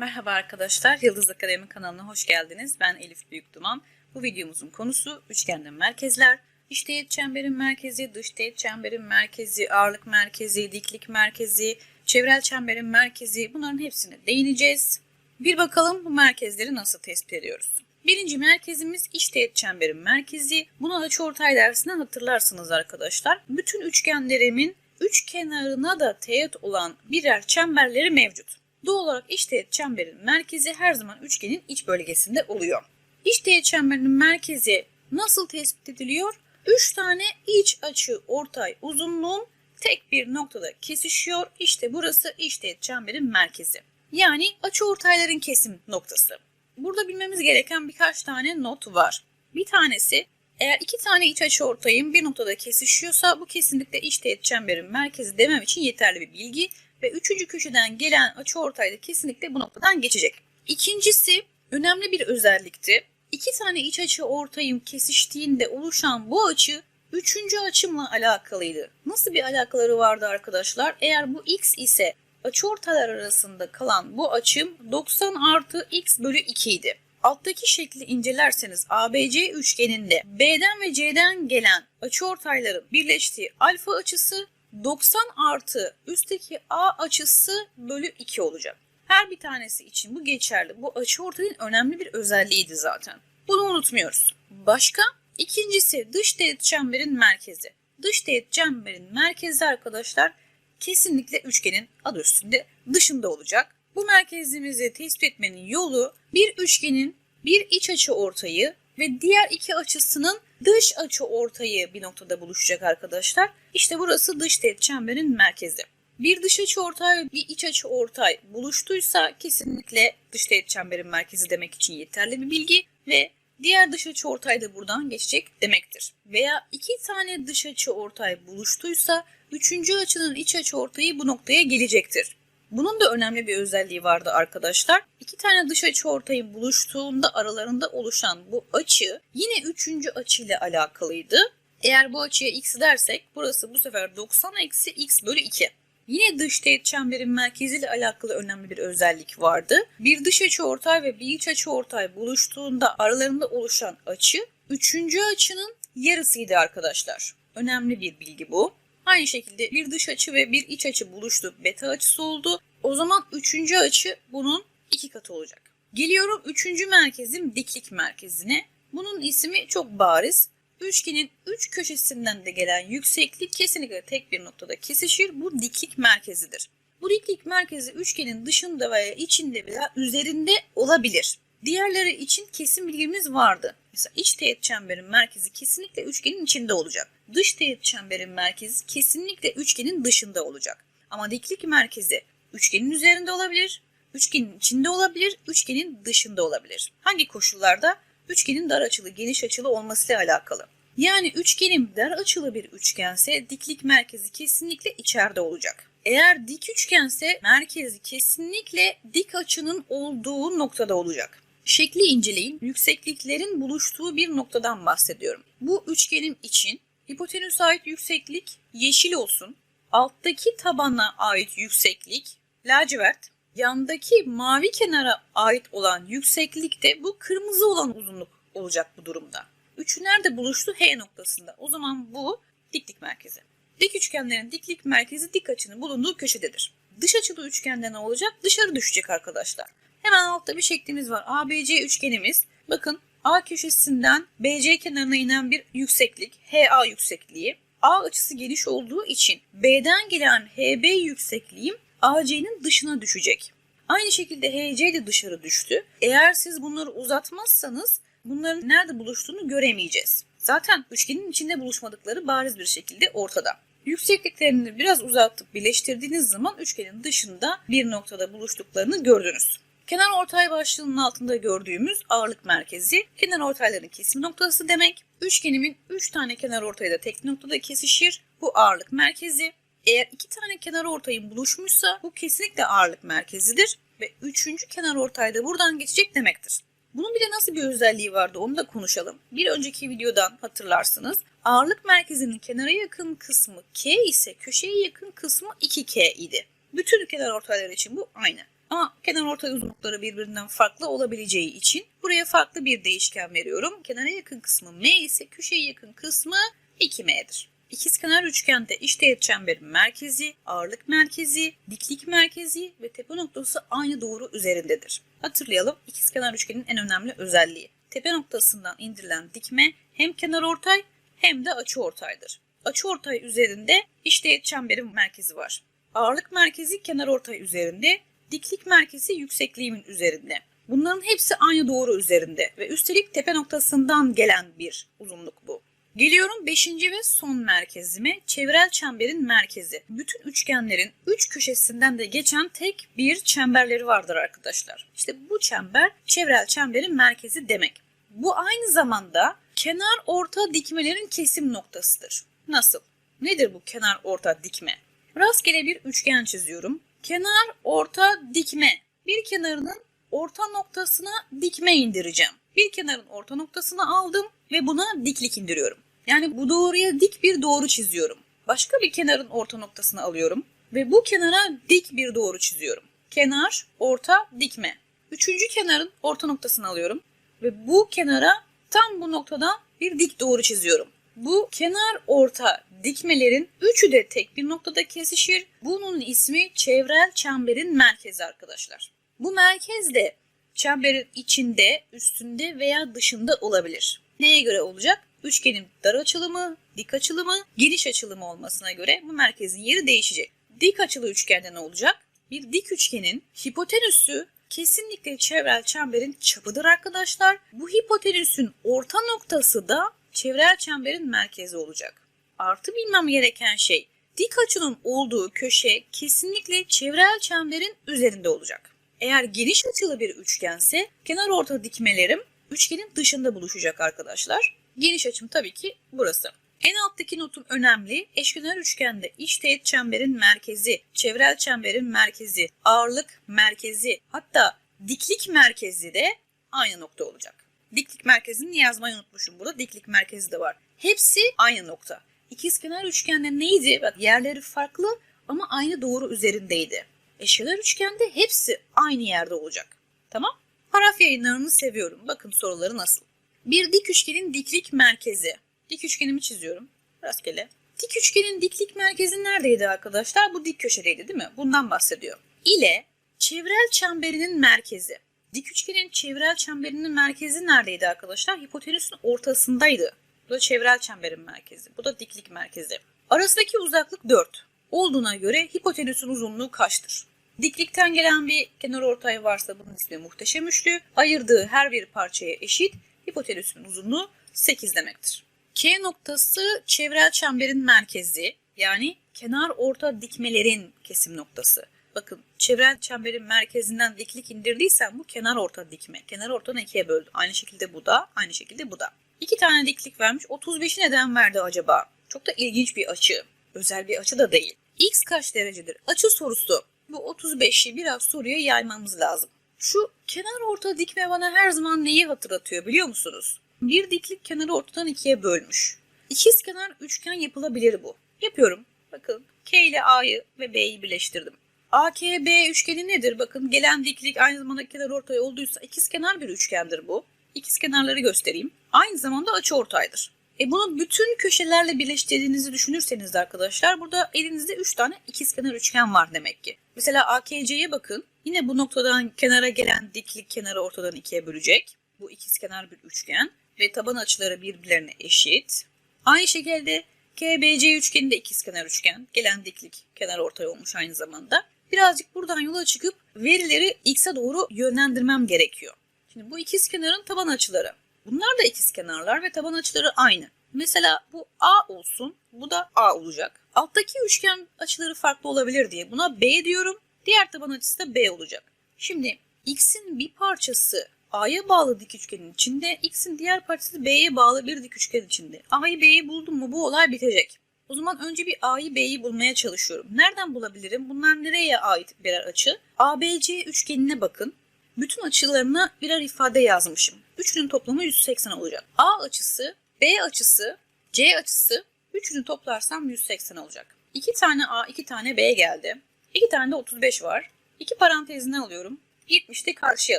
Merhaba arkadaşlar, Yıldız Akademi kanalına hoş geldiniz. Ben Elif Büyükduman. Bu videomuzun konusu üçgende merkezler. İç teğet çemberin merkezi, dış teğet çemberin merkezi, ağırlık merkezi, diklik merkezi, çevrel çemberin merkezi bunların hepsine değineceğiz. Bir bakalım bu merkezleri nasıl tespit ediyoruz. Birinci merkezimiz iç teğet çemberin merkezi. Bunu açıortay dersinden hatırlarsınız arkadaşlar. Bütün üçgenlerimin üç kenarına da teğet olan birer çemberleri mevcut. Doğal olarak iç teğet çemberin merkezi her zaman üçgenin iç bölgesinde oluyor. İç teğet çemberinin merkezi nasıl tespit ediliyor? 3 tane iç açı ortay uzunluğun tek bir noktada kesişiyor. İşte burası iç teğet çemberin merkezi. Yani açı ortayların kesim noktası. Burada bilmemiz gereken birkaç tane not var. Bir tanesi eğer iki tane iç açı ortayın bir noktada kesişiyorsa bu kesinlikle iç teğet çemberin merkezi demem için yeterli bir bilgi ve üçüncü köşeden gelen açı ortay da kesinlikle bu noktadan geçecek. İkincisi önemli bir özellikti. İki tane iç açı ortayım kesiştiğinde oluşan bu açı üçüncü açımla alakalıydı. Nasıl bir alakaları vardı arkadaşlar? Eğer bu x ise açıortaylar arasında kalan bu açım 90 artı x bölü 2 idi. Alttaki şekli incelerseniz ABC üçgeninde B'den ve C'den gelen açıortayların birleştiği alfa açısı 90 artı üstteki A açısı bölü 2 olacak. Her bir tanesi için bu geçerli. Bu açıortayın önemli bir özelliğiydi zaten. Bunu unutmuyoruz. Başka? İkincisi dış teğet çemberin merkezi. Dış teğet çemberin merkezi arkadaşlar kesinlikle üçgenin adı üstünde dışında olacak. Bu merkezimizi tespit etmenin yolu bir üçgenin bir iç açı ortayı ve diğer iki açısının dış açı ortayı bir noktada buluşacak arkadaşlar. İşte burası dış teğet çemberin merkezi. Bir dış açı ortay bir iç açı ortay buluştuysa kesinlikle dış teğet çemberin merkezi demek için yeterli bir bilgi ve diğer dış açı ortay da buradan geçecek demektir. Veya iki tane dış açı ortay buluştuysa üçüncü açının iç açı ortayı bu noktaya gelecektir. Bunun da önemli bir özelliği vardı arkadaşlar. İki tane dış açı ortayı buluştuğunda aralarında oluşan bu açı yine üçüncü açı ile alakalıydı. Eğer bu açıya x dersek burası bu sefer 90 eksi x bölü 2. Yine dış teğet çemberin merkeziyle alakalı önemli bir özellik vardı. Bir dış açı ortay ve bir iç açı ortay buluştuğunda aralarında oluşan açı üçüncü açının yarısıydı arkadaşlar. Önemli bir bilgi bu. Aynı şekilde bir dış açı ve bir iç açı buluştu. Beta açısı oldu. O zaman üçüncü açı bunun iki katı olacak. Geliyorum üçüncü merkezim diklik merkezine. Bunun ismi çok bariz. Üçgenin üç köşesinden de gelen yükseklik kesinlikle tek bir noktada kesişir. Bu diklik merkezidir. Bu diklik merkezi üçgenin dışında veya içinde veya üzerinde olabilir. Diğerleri için kesin bilgimiz vardı. Mesela iç teğet çemberin merkezi kesinlikle üçgenin içinde olacak. Dış teğet çemberin merkezi kesinlikle üçgenin dışında olacak. Ama diklik merkezi üçgenin üzerinde olabilir, üçgenin içinde olabilir, üçgenin dışında olabilir. Hangi koşullarda? Üçgenin dar açılı, geniş açılı olmasıyla alakalı. Yani üçgenim dar açılı bir üçgense diklik merkezi kesinlikle içeride olacak. Eğer dik üçgense merkezi kesinlikle dik açının olduğu noktada olacak. Şekli inceleyin. Yüksekliklerin buluştuğu bir noktadan bahsediyorum. Bu üçgenim için hipotenüse ait yükseklik yeşil olsun. Alttaki tabana ait yükseklik lacivert. Yandaki mavi kenara ait olan yükseklik de bu kırmızı olan uzunluk olacak bu durumda. Üçü nerede buluştu? H noktasında. O zaman bu diklik merkezi. Dik üçgenlerin diklik merkezi dik açının bulunduğu köşededir. Dış açılı üçgende ne olacak? Dışarı düşecek arkadaşlar. Hemen altta bir şeklimiz var. ABC üçgenimiz. Bakın A köşesinden BC kenarına inen bir yükseklik. HA yüksekliği. A açısı geniş olduğu için B'den gelen HB yüksekliğim AC'nin dışına düşecek. Aynı şekilde HC de dışarı düştü. Eğer siz bunları uzatmazsanız bunların nerede buluştuğunu göremeyeceğiz. Zaten üçgenin içinde buluşmadıkları bariz bir şekilde ortada. Yüksekliklerini biraz uzatıp birleştirdiğiniz zaman üçgenin dışında bir noktada buluştuklarını gördünüz. Kenar ortay başlığının altında gördüğümüz ağırlık merkezi, kenar ortayların kesim noktası demek. Üçgenimin 3 tane kenar ortayı da tek noktada kesişir. Bu ağırlık merkezi. Eğer iki tane kenar ortayın buluşmuşsa bu kesinlikle ağırlık merkezidir ve üçüncü kenar ortay da buradan geçecek demektir. Bunun bir de nasıl bir özelliği vardı onu da konuşalım. Bir önceki videodan hatırlarsınız. Ağırlık merkezinin kenara yakın kısmı K ise köşeye yakın kısmı 2K idi. Bütün kenar ortaylar için bu aynı. Ama kenar ortay uzunlukları birbirinden farklı olabileceği için buraya farklı bir değişken veriyorum. Kenara yakın kısmı m ise köşeye yakın kısmı 2m'dir. İkizkenar üçgende işteğet çemberin merkezi, ağırlık merkezi, diklik merkezi ve tepe noktası aynı doğru üzerindedir. Hatırlayalım ikizkenar üçgenin en önemli özelliği. Tepe noktasından indirilen dikme hem kenar ortay hem de açı ortaydır. Açı ortay üzerinde işteğet çemberin merkezi var. Ağırlık merkezi kenar ortay üzerinde, diklik merkezi yüksekliğimin üzerinde. Bunların hepsi aynı doğru üzerinde ve üstelik tepe noktasından gelen bir uzunluk bu. Geliyorum 5. ve son merkezime, çevrel çemberin merkezi. Bütün üçgenlerin üç köşesinden de geçen tek bir çemberleri vardır arkadaşlar. İşte bu çember çevrel çemberin merkezi demek. Bu aynı zamanda kenar orta dikmelerin kesim noktasıdır. Nasıl? Nedir bu kenar orta dikme? Rastgele bir üçgen çiziyorum. Kenar orta dikme. Bir kenarının orta noktasına dikme indireceğim. Bir kenarın orta noktasını aldım ve buna diklik indiriyorum. Yani bu doğruya dik bir doğru çiziyorum. Başka bir kenarın orta noktasını alıyorum ve bu kenara dik bir doğru çiziyorum. Kenar, orta, dikme. Üçüncü kenarın orta noktasını alıyorum ve bu kenara tam bu noktada bir dik doğru çiziyorum. Bu kenar orta dikmelerin üçü de tek bir noktada kesişir. Bunun ismi çevrel çemberin merkezi arkadaşlar. Bu merkez de çemberin içinde, üstünde veya dışında olabilir. Neye göre olacak? Üçgenin dar açılımı, dik açılımı, geniş açılımı olmasına göre bu merkezin yeri değişecek. Dik açılı üçgende ne olacak? Bir dik üçgenin hipotenüsü kesinlikle çevrel çemberin çapıdır arkadaşlar. Bu hipotenüsün orta noktası da çevrel çemberin merkezi olacak. Artı bilmem gereken şey dik açının olduğu köşe kesinlikle çevrel çemberin üzerinde olacak. Eğer geniş açılı bir üçgense kenar orta dikmelerim üçgenin dışında buluşacak arkadaşlar. Geniş açım tabii ki burası. En alttaki notum önemli. Eşkenar üçgende iç teğet çemberin merkezi, çevrel çemberin merkezi, ağırlık merkezi, hatta diklik merkezi de aynı nokta olacak. Diklik merkezini yazmayı unutmuşum burada. Diklik merkezi de var. Hepsi aynı nokta. İkizkenar üçgende neydi? Bak yerleri farklı ama aynı doğru üzerindeydi. Eşkenar üçgende hepsi aynı yerde olacak. Tamam? Paraf yayınlarını seviyorum. Bakın soruları nasıl. Bir dik üçgenin diklik merkezi. Dik üçgenimi çiziyorum. Rastgele. Dik üçgenin diklik merkezi neredeydi arkadaşlar? Bu dik köşedeydi değil mi? Bundan bahsediyor. İle çevrel çemberinin merkezi. Dik üçgenin çevrel çemberinin merkezi neredeydi arkadaşlar? Hipotenüsün ortasındaydı. Bu da çevrel çemberin merkezi. Bu da diklik merkezi. Arasındaki uzaklık 4. Olduğuna göre hipotenüsün uzunluğu kaçtır? Diklikten gelen bir kenar ortay varsa bunun ismi muhteşem üçlü. Ayırdığı her bir parçaya eşit. Hipotenüsün uzunluğu 8 demektir. K noktası çevrel çemberin merkezi yani kenar orta dikmelerin kesim noktası. Bakın çevrel çemberin merkezinden diklik indirdiysen bu kenar orta dikme. Kenar ortadan ikiye böldü. Aynı şekilde bu da, aynı şekilde bu da. İki tane diklik vermiş. 35'i neden verdi acaba? Çok da ilginç bir açı. Özel bir açı da değil. X kaç derecedir? Açı sorusu. Bu 35'i biraz soruya yaymamız lazım. Şu kenar orta dikme bana her zaman neyi hatırlatıyor biliyor musunuz? Bir diklik kenarı ortadan ikiye bölmüş. İkiz kenar üçgen yapılabilir bu. Yapıyorum. Bakın K ile A'yı ve B'yi birleştirdim. AKB üçgeni nedir? Bakın gelen diklik aynı zamanda kenar ortay olduysa ikiz kenar bir üçgendir bu. İkiz kenarları göstereyim. Aynı zamanda açı ortaydır. E bunu bütün köşelerle birleştirdiğinizi düşünürseniz de arkadaşlar burada elinizde 3 tane ikizkenar üçgen var demek ki. Mesela AKC'ye bakın. Yine bu noktadan kenara gelen diklik kenarı ortadan ikiye bölecek. Bu ikizkenar bir üçgen ve taban açıları birbirlerine eşit. Aynı şekilde KBC üçgeni de ikizkenar üçgen. Gelen diklik kenar ortay olmuş aynı zamanda. Birazcık buradan yola çıkıp verileri x'e doğru yönlendirmem gerekiyor. Şimdi bu ikizkenarın taban açıları. Bunlar da ikizkenarlar ve taban açıları aynı. Mesela bu A olsun, bu da A olacak. Alttaki üçgen açıları farklı olabilir diye buna B diyorum. Diğer taban açısı da B olacak. Şimdi x'in bir parçası A'ya bağlı dik üçgenin içinde, x'in diğer parçası B'ye bağlı bir dik üçgen içinde. A'yı B'yi buldum mu bu olay bitecek. O zaman önce bir A'yı B'yi bulmaya çalışıyorum. Nereden bulabilirim? Bunlar nereye ait birer açı? ABC üçgenine bakın. Bütün açılarına birer ifade yazmışım. Üçünün toplamı 180 olacak. A açısı, B açısı, C açısı üçünü toplarsam 180 olacak. İki tane A, iki tane B geldi. İki tane de 35 var. İki parantezine alıyorum. 70'te karşıya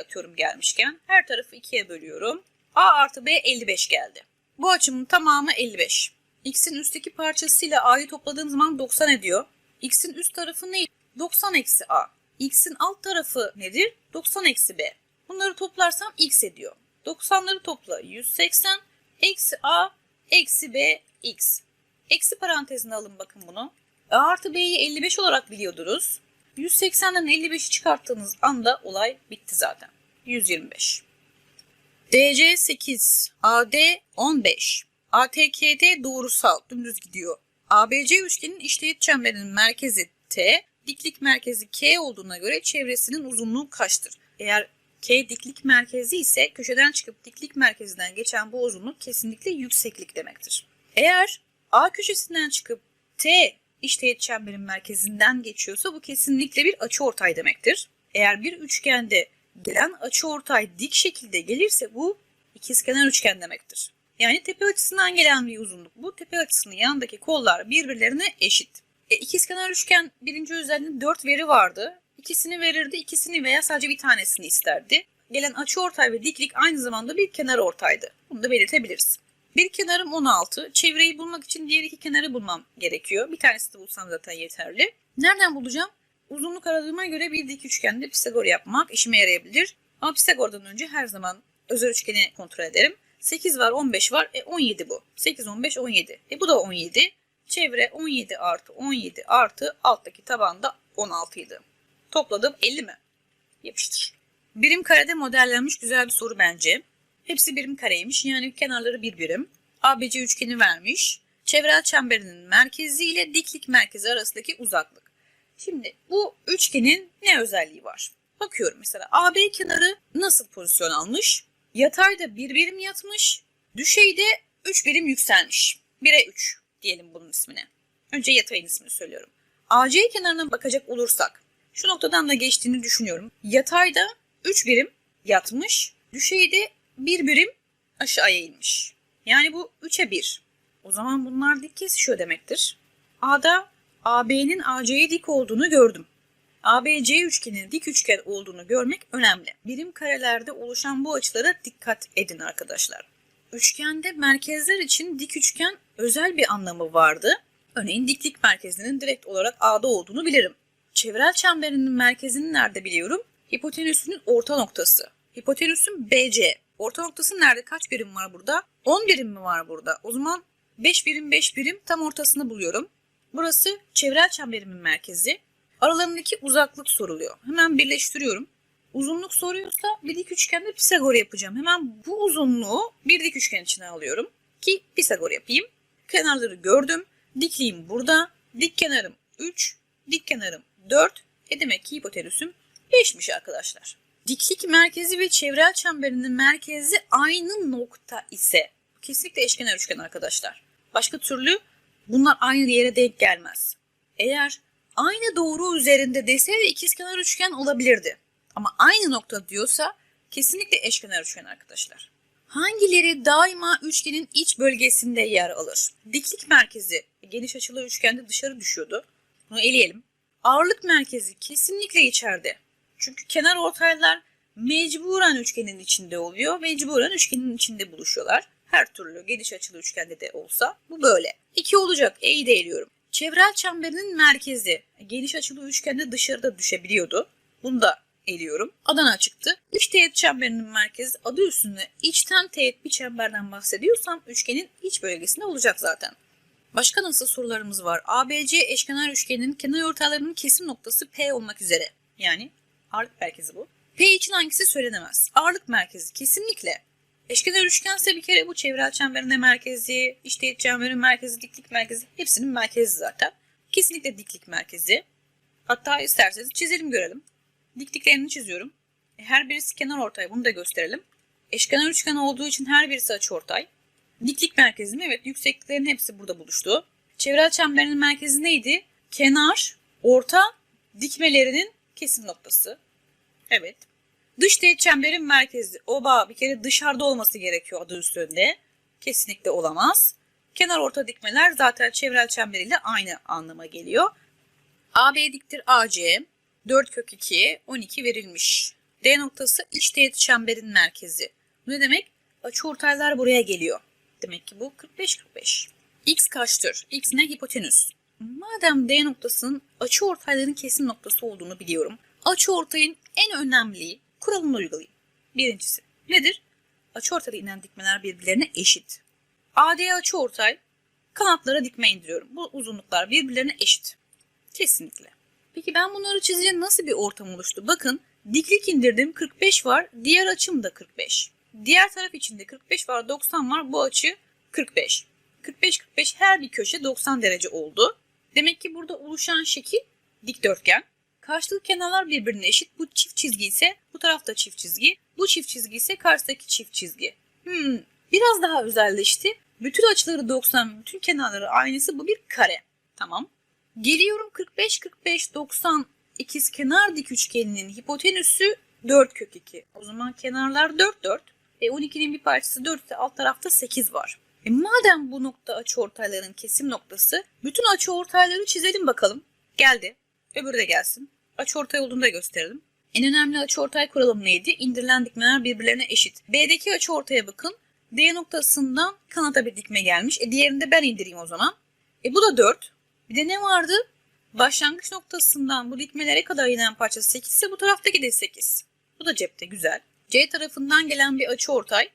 atıyorum gelmişken. Her tarafı ikiye bölüyorum. A artı B 55 geldi. Bu açımın tamamı 55. X'in üstteki parçasıyla A'yı topladığım zaman 90 ediyor. X'in üst tarafı ne? 90 eksi A. X'in alt tarafı nedir? 90 eksi B. Bunları toplarsam X ediyor. 90'ları topla 180 eksi A eksi B X. Eksi parantezine alın bakın bunu. A artı B'yi 55 olarak biliyordunuz. 180'den 55'i çıkarttığınız anda olay bitti zaten. 125. DC 8, AD 15. ATKD doğrusal dümdüz gidiyor. ABC üçgenin işleyit çemberinin merkezi T, diklik merkezi K olduğuna göre çevresinin uzunluğu kaçtır? Eğer K diklik merkezi ise köşeden çıkıp diklik merkezinden geçen bu uzunluk kesinlikle yükseklik demektir. Eğer A köşesinden çıkıp T işleyit çemberin merkezinden geçiyorsa bu kesinlikle bir açıortay demektir. Eğer bir üçgende gelen açıortay dik şekilde gelirse bu ikizkenar üçgen demektir. Yani tepe açısından gelen bir uzunluk. Bu tepe açısının yanındaki kollar birbirlerine eşit. E, ikizkenar üçgen birinci özelliğinde 4 veri vardı. İkisini verirdi, ikisini veya sadece bir tanesini isterdi. Gelen açıortay ve diklik aynı zamanda bir kenar ortaydı. Bunu da belirtebiliriz. Bir kenarım 16. Çevreyi bulmak için diğer iki kenarı bulmam gerekiyor. Bir tanesi de bulsam zaten yeterli. Nereden bulacağım? Uzunluk aradığıma göre bir dik üçgende Pisagor yapmak işime yarayabilir. Ama Pisagor'dan önce her zaman özel üçgeni kontrol ederim. 8 var 15 var. E 17 bu. 8, 15, 17. E bu da 17. Çevre 17 artı 17 artı alttaki tabanda 16 idi. Topladım 50 mi? Yapıştır. Birim karede modellenmiş güzel bir soru bence. Hepsi birim kareymiş yani kenarları bir birim. ABC üçgeni vermiş. Çevrel çemberinin merkezi ile diklik merkezi arasındaki uzaklık. Şimdi bu üçgenin ne özelliği var? Bakıyorum mesela AB kenarı nasıl pozisyon almış? Yatayda bir birim yatmış, düşeyde 3 birim yükselmiş. 1'e 3 diyelim bunun ismine. Önce yatayın ismini söylüyorum. AC kenarına bakacak olursak şu noktadan da geçtiğini düşünüyorum. Yatayda 3 birim yatmış, düşeyde 1 birim aşağıya inmiş. Yani bu 3'e 1. O zaman bunlar dik kesişiyor demektir. A'da AB'nin AC'ye dik olduğunu gördüm. ABC üçgenin dik üçgen olduğunu görmek önemli. Birim karelerde oluşan bu açılara dikkat edin arkadaşlar. Üçgende merkezler için dik üçgen özel bir anlamı vardı. Örneğin diklik merkezinin direkt olarak A'da olduğunu bilirim. Çevrel çemberinin merkezini nerede biliyorum? Hipotenüsünün orta noktası. Hipotenüsün BC. Orta noktası nerede? Kaç birim var burada? 10 birim mi var burada? O zaman 5 birim 5 birim tam ortasını buluyorum. Burası çevrel çemberimin merkezi. Aralarındaki uzaklık soruluyor. Hemen birleştiriyorum. Uzunluk soruyorsa bir dik üçgende Pisagor yapacağım. Hemen bu uzunluğu bir dik üçgen içine alıyorum ki Pisagor yapayım. Kenarları gördüm. Dikliğim burada. Dik kenarım 3, dik kenarım 4. E demek ki hipotenüsüm 5'miş arkadaşlar. Diklik merkezi ve çevrel çemberinin merkezi aynı nokta ise kesinlikle eşkenar üçgen arkadaşlar. Başka türlü bunlar aynı yere denk gelmez. Eğer aynı doğru üzerinde deseydi ikizkenar üçgen olabilirdi. Ama aynı nokta diyorsa kesinlikle eşkenar üçgen arkadaşlar. Hangileri daima üçgenin iç bölgesinde yer alır? Diklik merkezi geniş açılı üçgende dışarı düşüyordu. Bunu eleyelim. Ağırlık merkezi kesinlikle içeride. Çünkü kenar ortaylar mecburen üçgenin içinde oluyor. Mecburen üçgenin içinde buluşuyorlar. Her türlü geniş açılı üçgende de olsa bu böyle. 2 olacak. E'yi de eliyorum. Çevrel çemberinin merkezi geniş açılı üçgende dışarıda düşebiliyordu. Bunu da eliyorum. Adana çıktı. İç teğet çemberinin merkezi adı üstünde içten teğet bir çemberden bahsediyorsam üçgenin iç bölgesinde olacak zaten. Başka nasıl sorularımız var? ABC eşkenar üçgenin kenar ortalarının kesim noktası P olmak üzere. Yani ağırlık merkezi bu. P için hangisi söylenemez? Ağırlık merkezi kesinlikle. Eşkenar üçgense bir kere bu çevrel çemberin merkezi, teğet çemberin merkezi, diklik merkezi hepsinin merkezi zaten. Kesinlikle diklik merkezi. Hatta isterseniz çizelim görelim. Dikliklerini çiziyorum. E, Her birisi kenar ortay bunu da gösterelim. Eşkenar üçgen olduğu için her birisi açıortay. Diklik merkezi mi? Evet yüksekliklerin hepsi burada buluştu. Çevrel çemberin merkezi neydi? Kenar, orta, dikmelerinin kesim noktası. Evet. Dış teğet çemberin merkezi. Oba bir kere dışarıda olması gerekiyor adı üstünde. Kesinlikle olamaz. Kenar orta dikmeler zaten çevrel çemberiyle aynı anlama geliyor. AB diktir AC. 4 kök 2, 12 verilmiş. D noktası iç teğet çemberin merkezi. Bu ne demek? Açıortaylar buraya geliyor. Demek ki bu 45-45. X kaçtır? X ne? Hipotenüs. Madem D noktasının açıortayların kesim noktası olduğunu biliyorum. Açıortayın en önemli kuralını uygulayayım. Birincisi nedir? Açıortayda inen dikmeler birbirlerine eşit. AD açıortay kanatlara dikme indiriyorum. Bu uzunluklar birbirlerine eşit. Kesinlikle. Peki ben bunları çizince nasıl bir ortam oluştu? Bakın diklik indirdim 45 var. Diğer açım da 45. Diğer taraf içinde 45 var 90 var. Bu açı 45. 45-45 her bir köşe 90 derece oldu. Demek ki burada oluşan şekil dikdörtgen. Karşılık kenarlar birbirine eşit. Bu çift çizgi ise bu tarafta çift çizgi. Bu çift çizgi ise karşıdaki çift çizgi. Hmm, biraz daha özelleşti. Bütün açıları 90, bütün kenarları aynısı. Bu bir kare. Tamam. Geliyorum 45 45 90 ikiz kenar dik üçgeninin hipotenüsü 4 kök 2. O zaman kenarlar 4 4. E 12'nin bir parçası 4 ise alt tarafta 8 var. E madem bu nokta açıortayların kesim noktası, bütün açıortayları çizelim bakalım. Geldi. Öbürü de gelsin. Açıortay olduğunu da gösterelim. En önemli açıortay kuralım neydi? İndirilen dikmeler birbirlerine eşit. B'deki açıortaya bakın. D noktasından kanata bir dikme gelmiş. E diğerini ben indireyim o zaman. E bu da 4. Bir de ne vardı? Başlangıç noktasından bu dikmelere kadar inen parça 8 ise bu taraftaki de 8. Bu da cepte güzel. C tarafından gelen bir açıortay.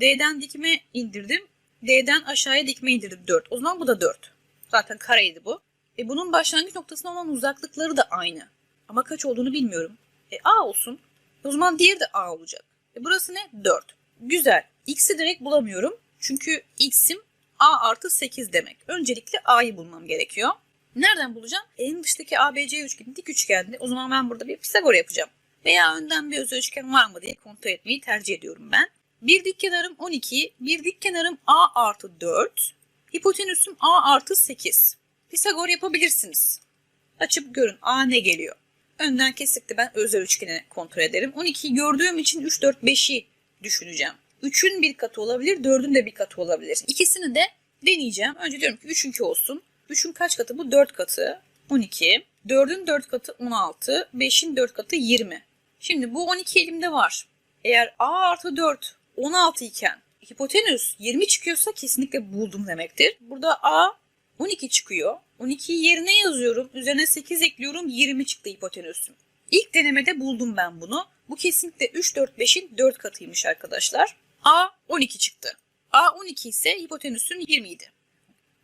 D'den dikme indirdim. D'den aşağıya dikme indirdim 4. O zaman bu da 4. Zaten kareydi bu. E bunun başlangıç noktasına olan uzaklıkları da aynı. Ama kaç olduğunu bilmiyorum. E A olsun. O zaman diğeri de A olacak. E burası ne? 4. Güzel. X'i direkt bulamıyorum. Çünkü X'im A artı 8 demek. Öncelikle A'yı bulmam gerekiyor. Nereden bulacağım? En dıştaki ABC üçgeni dik üçgendi. O zaman ben burada bir Pisagor yapacağım. Veya önden bir özel üçgen var mı diye kontrol etmeyi tercih ediyorum ben. Bir dik kenarım 12, bir dik kenarım A artı 4, hipotenüsüm A artı 8. Pisagor yapabilirsiniz. Açıp görün A ne geliyor. Önden kesikti ben özel üçgeni kontrol ederim. 12'yi gördüğüm için 3, 4, 5'i düşüneceğim. 3'ün bir katı olabilir, 4'ün de bir katı olabilir. İkisini de deneyeceğim. Önce diyorum ki 3'ünki olsun. 3'ün kaç katı bu? 4 katı 12. 4'ün 4 katı 16. 5'in 4 katı 20. Şimdi bu 12 elimde var. Eğer A artı 4 16 iken hipotenüs 20 çıkıyorsa kesinlikle buldum demektir. Burada A 12 çıkıyor. 12'yi yerine yazıyorum. Üzerine 8 ekliyorum. 20 çıktı hipotenüsüm. İlk denemede buldum ben bunu. Bu kesinlikle 3, 4, 5'in 4 katıymış arkadaşlar. A 12 çıktı. A 12 ise hipotenüsün 20 idi.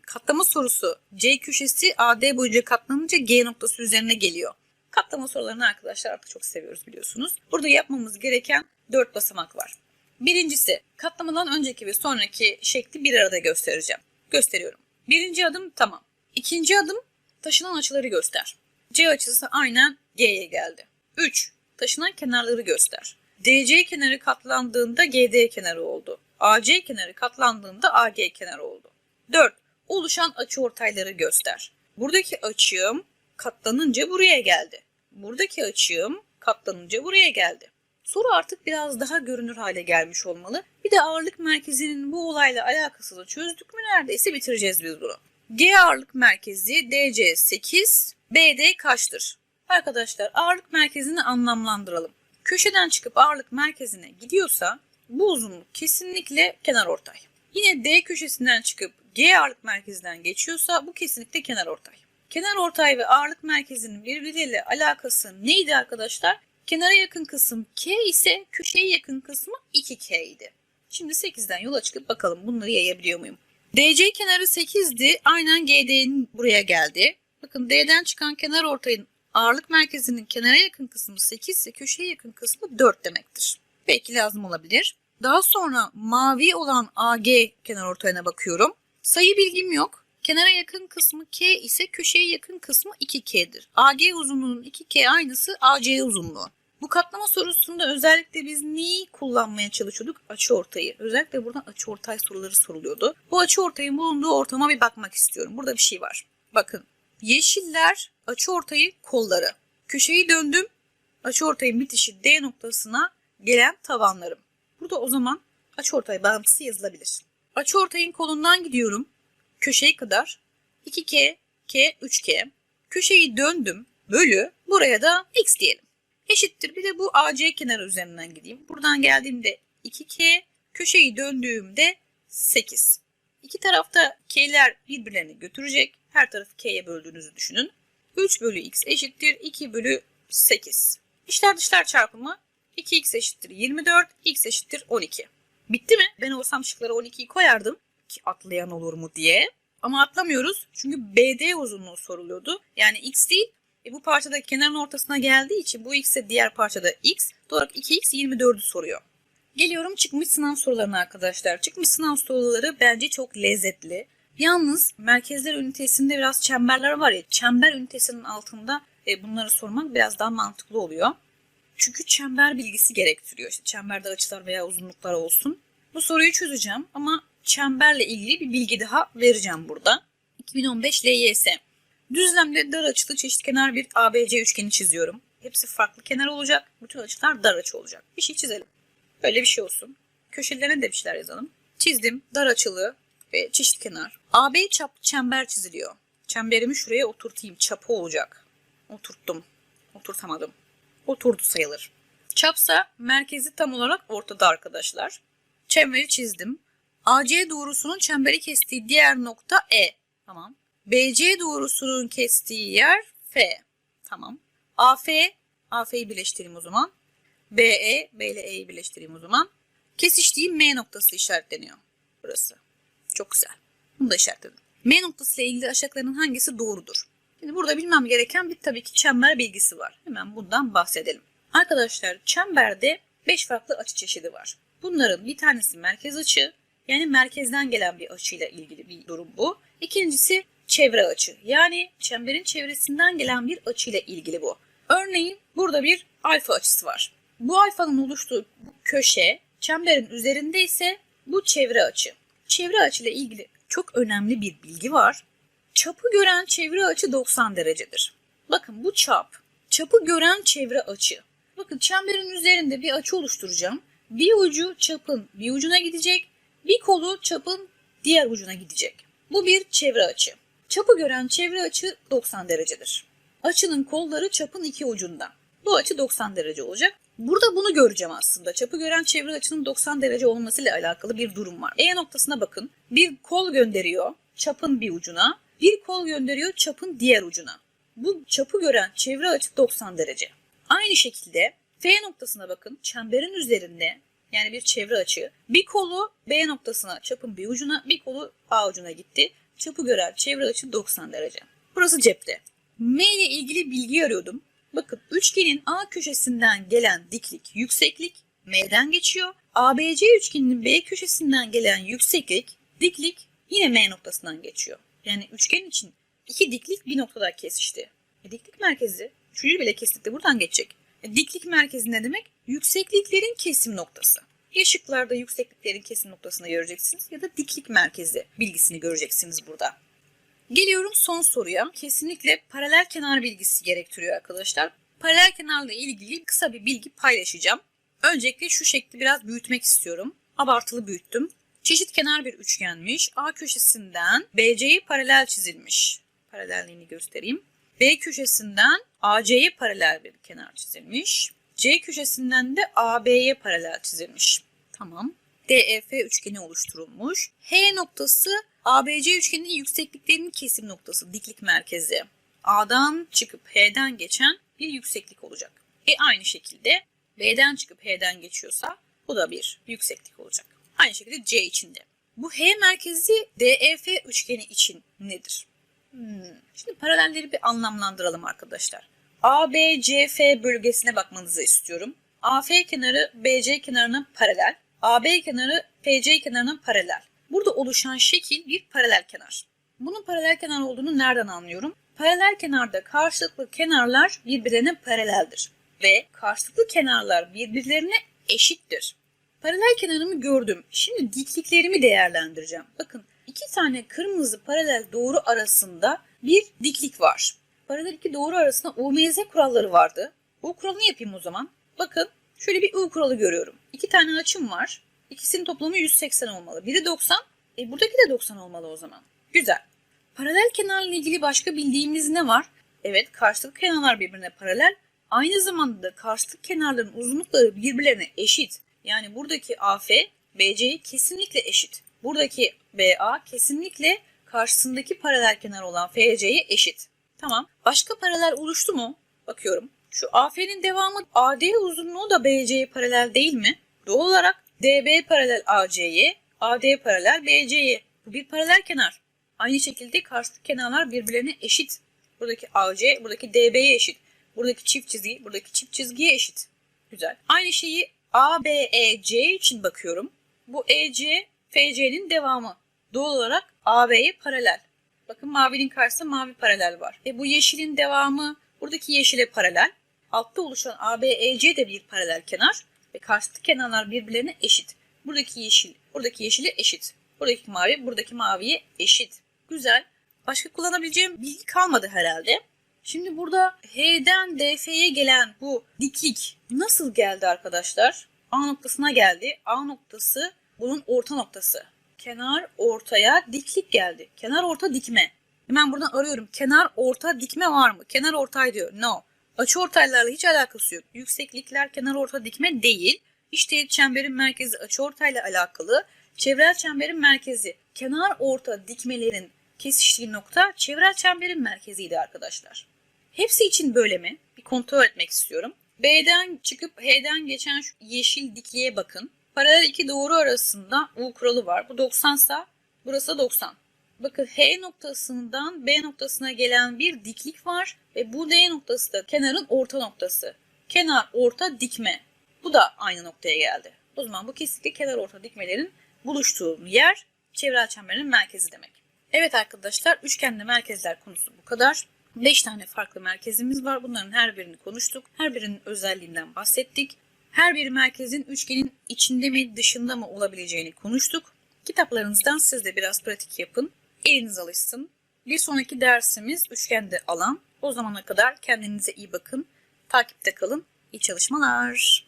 Katlama sorusu C köşesi AD boyunca katlanınca G noktası üzerine geliyor. Katlama sorularını arkadaşlar artık çok seviyoruz biliyorsunuz. Burada yapmamız gereken 4 basamak var. Birincisi katlamadan önceki ve sonraki şekli bir arada göstereceğim. Gösteriyorum. Birinci adım tamam. İkinci adım taşınan açıları göster. C açısı aynen G'ye geldi. 3. Taşınan kenarları göster. DC kenarı katlandığında GD kenarı oldu. AC kenarı katlandığında AG kenarı oldu. 4. Oluşan açıortayları göster. Buradaki açığım katlanınca buraya geldi. Buradaki açığım katlanınca buraya geldi. Soru artık biraz daha görünür hale gelmiş olmalı. Bir de ağırlık merkezinin bu olayla alakasını çözdük mü neredeyse bitireceğiz biz bunu. G ağırlık merkezi DC 8, BD kaçtır? Arkadaşlar ağırlık merkezini anlamlandıralım. Köşeden çıkıp ağırlık merkezine gidiyorsa bu uzunluk kesinlikle kenar ortay. Yine D köşesinden çıkıp G ağırlık merkezinden geçiyorsa bu kesinlikle kenar ortay. Kenar ortay ve ağırlık merkezinin birbirleriyle alakası neydi arkadaşlar? Kenara yakın kısım K ise köşeye yakın kısmı 2K idi. Şimdi 8'den yola çıkıp bakalım bunları yayabiliyor muyum? DC kenarı 8'di. Aynen GD'nin buraya geldi. Bakın D'den çıkan kenar ortayın ağırlık merkezinin kenara yakın kısmı 8 ise köşeye yakın kısmı 4 demektir. Belki lazım olabilir. Daha sonra mavi olan AG kenar ortayına bakıyorum. Sayı bilgim yok. Kenara yakın kısmı K ise köşeye yakın kısmı 2K'dir. AG uzunluğunun 2K aynısı AC uzunluğu. Bu katlama sorusunda özellikle biz neyi kullanmaya çalışıyorduk? Açıortayı. Özellikle buradan açıortay soruları soruluyordu. Bu açıortayın bulunduğu ortama bir bakmak istiyorum. Burada bir şey var. Bakın. Yeşiller açıortayı kolları. Köşeyi döndüm. Açıortayın bitişi D noktasına gelen tavanlarım. Burada o zaman açıortay bağıntısı yazılabilir. Açıortayın kolundan gidiyorum. Köşeye kadar 2K, K, 3K. Köşeyi döndüm. bölü buraya da x diyelim. Eşittir bir de bu AC kenarı üzerinden gideyim. Buradan geldiğimde 2k, köşeyi döndüğümde 8. İki tarafta k'ler birbirlerini götürecek. Her tarafı k'ye böldüğünüzü düşünün. 3 bölü x eşittir 2 bölü 8. İşler dışlar çarpımı 2x eşittir 24, x eşittir 12. Bitti mi? Ben olsam şıklara 12'yi koyardım ki atlayan olur mu diye. Ama atlamıyoruz çünkü BD uzunluğu soruluyordu. Yani x değil. E bu parçada kenarın ortasına geldiği için bu x diğer parçada x. Olarak 2x 24'ü soruyor. Geliyorum çıkmış sınav sorularına arkadaşlar. Çıkmış sınav soruları bence çok lezzetli. Yalnız merkezler ünitesinde biraz çemberler var ya. Çember ünitesinin altında e, bunları sormak biraz daha mantıklı oluyor. Çünkü çember bilgisi gerektiriyor. İşte çemberde açılar veya uzunluklar olsun. Bu soruyu çözeceğim ama çemberle ilgili bir bilgi daha vereceğim burada. 2015 LYS. Düzlemde dar açılı çeşitkenar bir ABC üçgeni çiziyorum. Hepsi farklı kenar olacak. Bütün açılar dar açı olacak. Bir şey çizelim. Böyle bir şey olsun. Köşelerine de bir şeyler yazalım. Çizdim. Dar açılı ve çeşitkenar. AB çap çember çiziliyor. Çemberimi şuraya oturtayım. Çapı olacak. Oturttum. Oturtamadım. Oturdu sayılır. Çapsa merkezi tam olarak ortada arkadaşlar. Çemberi çizdim. AC doğrusunun çemberi kestiği diğer nokta E. Tamam. BC doğrusunun kestiği yer F. Tamam. AF, AF'yi birleştireyim o zaman. BE, B ile E'yi birleştireyim o zaman. Kesiştiği M noktası işaretleniyor. Burası. Çok güzel. Bunu da işaretledim. M noktası ile ilgili aşağıdakilerin hangisi doğrudur? Şimdi burada bilmem gereken bir tabii ki çember bilgisi var. Hemen bundan bahsedelim. Arkadaşlar çemberde 5 farklı açı çeşidi var. Bunların bir tanesi merkez açı, yani merkezden gelen bir açıyla ilgili bir durum bu. İkincisi çevre açı. Yani çemberin çevresinden gelen bir açıyla ilgili bu. Örneğin burada bir alfa açısı var. Bu alfanın oluştuğu köşe çemberin üzerinde ise bu çevre açı. Çevre açı ile ilgili çok önemli bir bilgi var. Çapı gören çevre açı 90 derecedir. Bakın bu çap, çapı gören çevre açı. Bakın çemberin üzerinde bir açı oluşturacağım. Bir ucu çapın bir ucuna gidecek, bir kolu çapın diğer ucuna gidecek. Bu bir çevre açı. Çapı gören çevre açı 90 derecedir. Açının kolları çapın iki ucunda. Bu açı 90 derece olacak. Burada bunu göreceğim aslında. Çapı gören çevre açının 90 derece olmasıyla alakalı bir durum var. E noktasına bakın. Bir kol gönderiyor çapın bir ucuna. Bir kol gönderiyor çapın diğer ucuna. Bu çapı gören çevre açı 90 derece. Aynı şekilde F noktasına bakın. Çemberin üzerinde yani bir çevre açı. Bir kolu B noktasına çapın bir ucuna, bir kolu A ucuna gitti. Çapı gören çevre açı 90 derece. Burası cepte. M ile ilgili bilgi arıyordum. Bakın üçgenin A köşesinden gelen diklik, yükseklik M'den geçiyor. ABC üçgeninin B köşesinden gelen yükseklik, diklik yine M noktasından geçiyor. Yani üçgen için iki diklik bir noktada kesişti. E, diklik merkezi, üçüncü bile kesinlikle buradan geçecek. E, diklik merkezi ne demek? Yüksekliklerin kesim noktası. Ya yüksekliklerin kesim noktasını göreceksiniz ya da diklik merkezi bilgisini göreceksiniz burada. Geliyorum son soruya. Kesinlikle paralel kenar bilgisi gerektiriyor arkadaşlar. Paralel kenarla ilgili kısa bir bilgi paylaşacağım. Öncelikle şu şekli biraz büyütmek istiyorum. Abartılı büyüttüm. Çeşit kenar bir üçgenmiş. A köşesinden BC'ye paralel çizilmiş. Paralelliğini göstereyim. B köşesinden AC'ye paralel bir kenar çizilmiş. C köşesinden de AB'ye paralel çizilmiş. Tamam. DEF üçgeni oluşturulmuş. H noktası ABC üçgeninin yüksekliklerinin kesim noktası, diklik merkezi. A'dan çıkıp H'den geçen bir yükseklik olacak. E aynı şekilde B'den çıkıp H'den geçiyorsa bu da bir yükseklik olacak. Aynı şekilde C içinde. Bu H merkezi DEF üçgeni için nedir? Hmm. Şimdi paralelleri bir anlamlandıralım arkadaşlar. ABCF bölgesine bakmanızı istiyorum. AF kenarı BC kenarına paralel. AB kenarı FC kenarına paralel. Burada oluşan şekil bir paralel kenar. Bunun paralel kenar olduğunu nereden anlıyorum? Paralel kenarda karşılıklı kenarlar birbirine paraleldir ve karşılıklı kenarlar birbirlerine eşittir. Paralel kenarımı gördüm. Şimdi dikliklerimi değerlendireceğim. Bakın iki tane kırmızı paralel doğru arasında bir diklik var. Paralel iki doğru arasında UMZ kuralları vardı. U kuralını yapayım o zaman. Bakın şöyle bir U kuralı görüyorum. İki tane açım var. İkisinin toplamı 180 olmalı. Biri 90. E buradaki de 90 olmalı o zaman. Güzel. Paralel kenarla ilgili başka bildiğimiz ne var? Evet karşılıklı kenarlar birbirine paralel. Aynı zamanda da karşılıklı kenarların uzunlukları birbirlerine eşit. Yani buradaki AF BC'ye kesinlikle eşit. Buradaki BA kesinlikle karşısındaki paralel kenar olan FC'ye eşit. Tamam. Başka paralel oluştu mu? Bakıyorum. Şu AF'nin devamı AD uzunluğu da BC'ye paralel değil mi? Doğal olarak DB paralel AC'ye, AD paralel BC'ye. Bu bir paralel kenar. Aynı şekilde karşılıklı kenarlar birbirlerine eşit. Buradaki AC, buradaki DB'ye eşit. Buradaki çift çizgi, buradaki çift çizgiye eşit. Güzel. Aynı şeyi ABEC için bakıyorum. Bu EC, FC'nin devamı. Doğal olarak AB'ye paralel. Bakın mavinin karşısında mavi paralel var. E bu yeşilin devamı buradaki yeşile paralel. Altta oluşan ABEC de bir paralel kenar ve karşıtı kenarlar birbirlerine eşit. Buradaki yeşil, buradaki yeşile eşit. Buradaki mavi, buradaki maviye eşit. Güzel. Başka kullanabileceğim bilgi kalmadı herhalde. Şimdi burada H'den DF'ye gelen bu diklik nasıl geldi arkadaşlar? A noktasına geldi. A noktası bunun orta noktası. Kenar ortaya diklik geldi. Kenar orta dikme. Hemen buradan arıyorum. Kenar orta dikme var mı? Kenar ortay diyor. No. Açı ortaylarla hiç alakası yok. Yükseklikler kenar orta dikme değil. İşte çemberin merkezi açı ortayla alakalı. Çevrel çemberin merkezi kenar orta dikmelerin kesiştiği nokta çevrel çemberin merkeziydi arkadaşlar. Hepsi için böyle mi? Bir kontrol etmek istiyorum. B'den çıkıp H'den geçen şu yeşil dikliğe bakın. Paralel iki doğru arasında U kuralı var. Bu 90 sa burası 90. Bakın H noktasından B noktasına gelen bir diklik var ve bu D noktası da kenarın orta noktası. Kenar orta dikme. Bu da aynı noktaya geldi. O zaman bu kesinlikle kenar orta dikmelerin buluştuğu yer çevrel çemberin merkezi demek. Evet arkadaşlar üçgenli merkezler konusu bu kadar. 5 tane farklı merkezimiz var. Bunların her birini konuştuk. Her birinin özelliğinden bahsettik. Her bir merkezin üçgenin içinde mi dışında mı olabileceğini konuştuk. Kitaplarınızdan siz de biraz pratik yapın. Eliniz alışsın. Bir sonraki dersimiz üçgende alan. O zamana kadar kendinize iyi bakın. Takipte kalın. İyi çalışmalar.